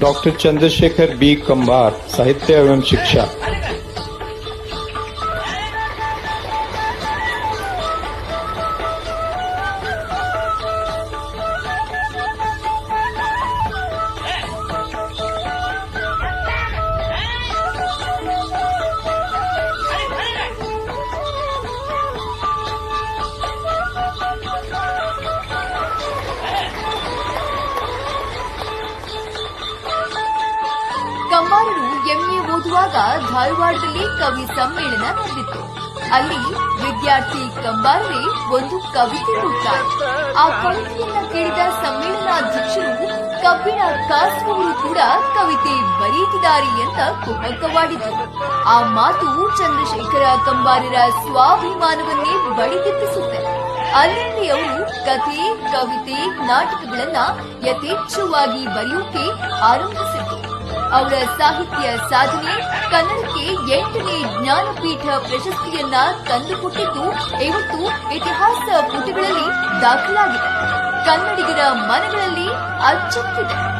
Doctor Chandrashekhar B Kambar साहित्य एवं शिक्षा। ಕಂಬಾರರು ಎಂಎ ಓದುವಾಗ ಧಾರವಾಡದಲ್ಲಿ ಕವಿ ಸಮ್ಮೇಳನ ನಡೆದಿತ್ತು. ಅಲ್ಲಿ ವಿದ್ಯಾರ್ಥಿ ಕಂಬಾರರೇ ಒಂದು ಕವಿತೆ ಕೊಡ್ತಾರೆ ಆ ಕವಿತೆಯನ್ನ ಕೇಳಿದ ಸಮ್ಮೇಳನಾಧ್ಯಕ್ಷರು ಕಬ್ಬಿಣ ಕಾಸುವವರು ಕೂಡ ಕವಿತೆ ಬರೆಯುತ್ತಿದ್ದಾರೆ ಅಂತ ಕುಮಕವಾಡಿದರು ಆ ಮಾತು ಚಂದ್ರಶೇಖರ ಕಂಬಾರರ ಸ್ವಾಭಿಮಾನವನ್ನೇ ಬಡಿದೆಬ್ಬಿಸುತ್ತೆ ಅಲ್ಲಿ ಅವರು ಕಥೆ, ಕವಿತೆ, ನಾಟಕಗಳನ್ನ ಯಥೇಚ್ಛವಾಗಿ ಬರೆಯೋಕೆ ಆರಂಭಿಸಿದ್ರು. ಅವರ ಸಾಹಿತ್ಯ ಸಾಧನೆ ಕನ್ನಡಕ್ಕೆ ಎಂಟನೇ ಜ್ಞಾನಪೀಠ ಪ್ರಶಸ್ತಿಯನ್ನ ತಂದುಕೊಟ್ಟಿದ್ದು ಇವತ್ತು ಇತಿಹಾಸ ಪುಟಗಳಲ್ಲಿ ದಾಖಲಾಗಿದೆ. ಕನ್ನಡಿಗರ ಮನಗಳಲ್ಲಿ ಅಚ್ಚೊತ್ತಿದೆ.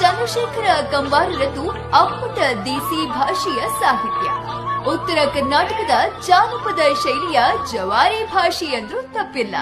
ಚಂದ್ರಶೇಖರ ಕಂಬಾರರದ್ದು ಅಪ್ಪಟ ದೇಸಿ ಭಾಷೆಯ ಸಾಹಿತ್ಯ. ಉತ್ತರ ಕರ್ನಾಟಕದ ಜಾನಪದ ಶೈಲಿಯ ಜವಾರಿ ಭಾಷೆ ಎಂದು ತಪ್ಪಿಲ್ಲ.